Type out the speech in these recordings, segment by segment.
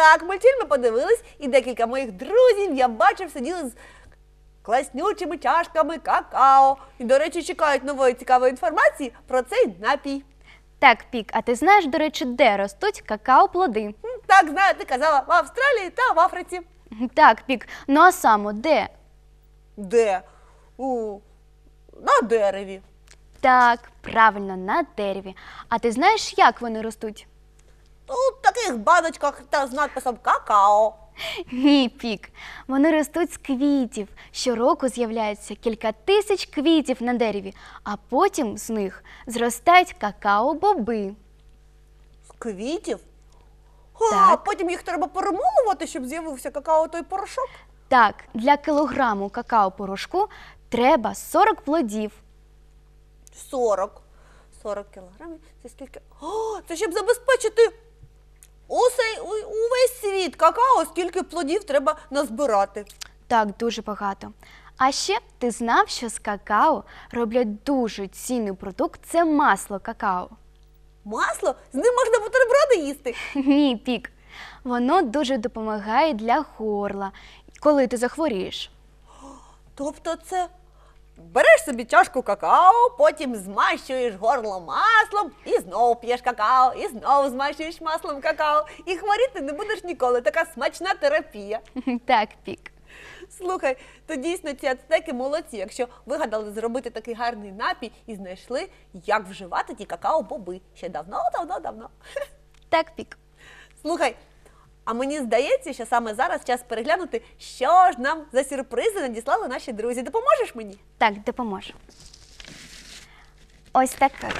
Так, мультфільм ми подивились, і декілька моїх друзів я бачив сиділи з класнючими чашками какао. І, до речі, чекають нової цікавої інформації про цей напій. Так, Пік, а ти знаєш, до речі, де ростуть какао-плоди? М, Так, знаю, ти казала в Австралії та в Африці. Так, Пік, ну а саме де? Де? У на дереві. Так, правильно, на дереві. А ти знаєш, як вони ростуть? Таких баночках та з надписом какао. Ні, Пік. Вони ростуть з квітів. Щороку з'являється кілька тисяч квітів на дереві, а потім з них зростають какао-боби. З квітів. А, Так. потім їх треба перемолувати, щоб з'явився какао той порошок. Так, для кілограму какао-порошку треба 40 плодів. 40. 40 кілограмів. Це скільки? О, це щоб забезпечити усей, у- увесь світ какао, скільки плодів треба назбирати. Так, дуже багато. А ще ти знав, що з какао роблять дуже цінний продукт це масло какао. Масло? З ним можна бутерброди їсти. Ні, пік. Воно дуже допомагає для горла, коли ти захворієш. Тобто це береш собі чашку какао, потім змащуєш горло маслом і знову п'єш какао, і знову змащуєш маслом какао. І хворіти не будеш ніколи. Така смачна терапія. Так, пік. Слухай, то дійсно ці ацтеки молодці, якщо вигадали зробити такий гарний напій і знайшли, як вживати ті какао-боби. Ще давно, давно, давно. Так, пік. Слухай, а мені здається, що саме зараз час переглянути, що ж нам за сюрпризи надіслали наші друзі. Допоможеш мені? Так, допоможу. Ось такий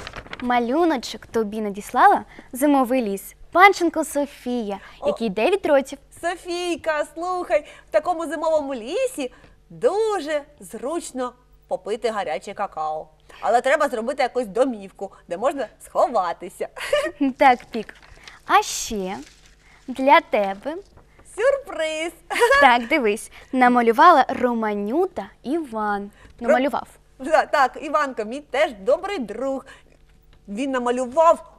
малюночок тобі надіслала зимовий ліс. Панченко Софія, який 9 років. Софійка, слухай, в такому зимовому лісі дуже зручно попити гаряче какао. Але треба зробити якусь домівку, де можна сховатися. Так, пік. А ще для тебе. Сюрприз! Так, дивись, намалювала Романюта Іван. Намалював. Да, Так, Іванко, мій теж добрий друг. Він намалював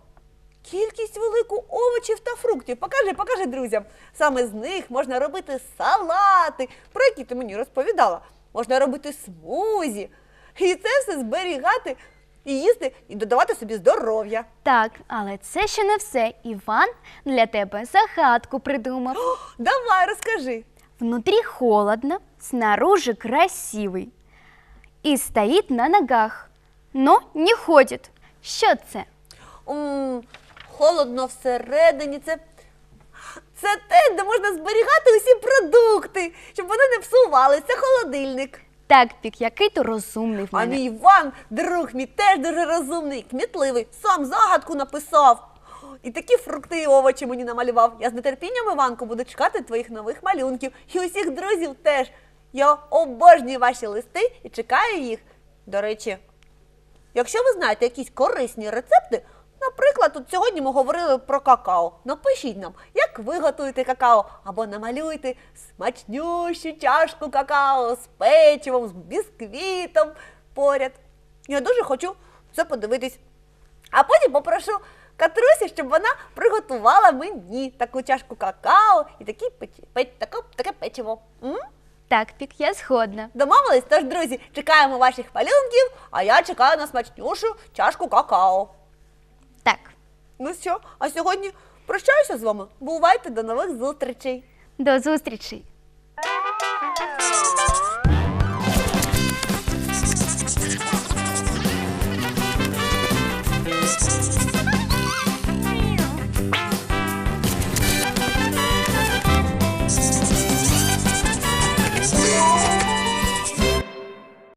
кількість велику овочів та фруктів. Покажи, покажи друзям. Саме з них можна робити салати, про які ти мені розповідала. Можна робити смузі. І це все зберігати і їсти, і додавати собі здоров'я. Так, але це ще не все. Іван для тебе загадку придумав. О, давай, розкажи. Внутри холодно, снаружи красивый. И стоит на ногах, но не ходит. Що це? М, холодно всередині. Це, це те, де можна зберігати усі продукти, щоб вони не псувалися. Це холодильник. Так, пік, який то розумний в А мене. мій Іван, друг мій, теж дуже розумний, кмітливий, сам загадку написав. І такі фрукти і овочі мені намалював. Я з нетерпінням, Іванко, буду чекати твоїх нових малюнків. І усіх друзів теж. Я обожнюю ваші листи і чекаю їх. До речі, якщо ви знаєте якісь корисні рецепти, наприклад, от сьогодні ми говорили про какао. Напишіть нам, як ви готуєте какао, або намалюйте смачнющу чашку какао з печивом, з бісквітом поряд. Я дуже хочу це подивитись. А потім попрошу Катрусі, щоб вона приготувала мені таку чашку какао і такі печ- печ- таке, таке печиво. М? Так, пік, я згодна. Домовились? Тож, друзі, чекаємо ваших малюнків, а я чекаю на смачнюшу чашку какао. Ну що, а сьогодні прощаюся з вами. Бувайте до нових зустрічей. до зустрічі.